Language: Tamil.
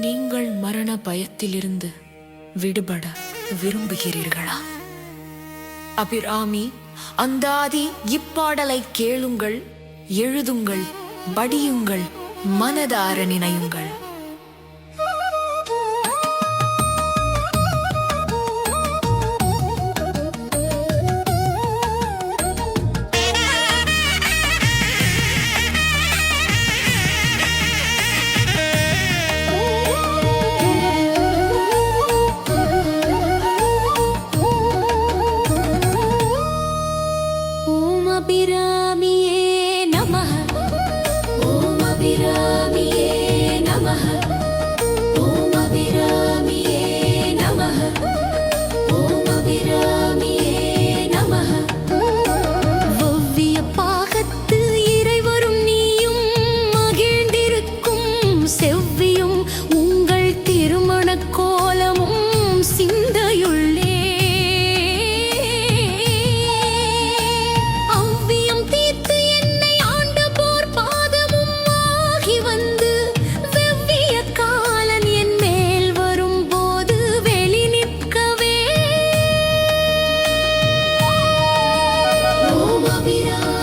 நீங்கள் மரண பயத்திலிருந்து விடுபட விரும்புகிறீர்களா? அபிராமி அந்தாதி இப்பாடலை கேளுங்கள் எழுதுங்கள் படியுங்கள் மனதார நினையுங்கள். Mira.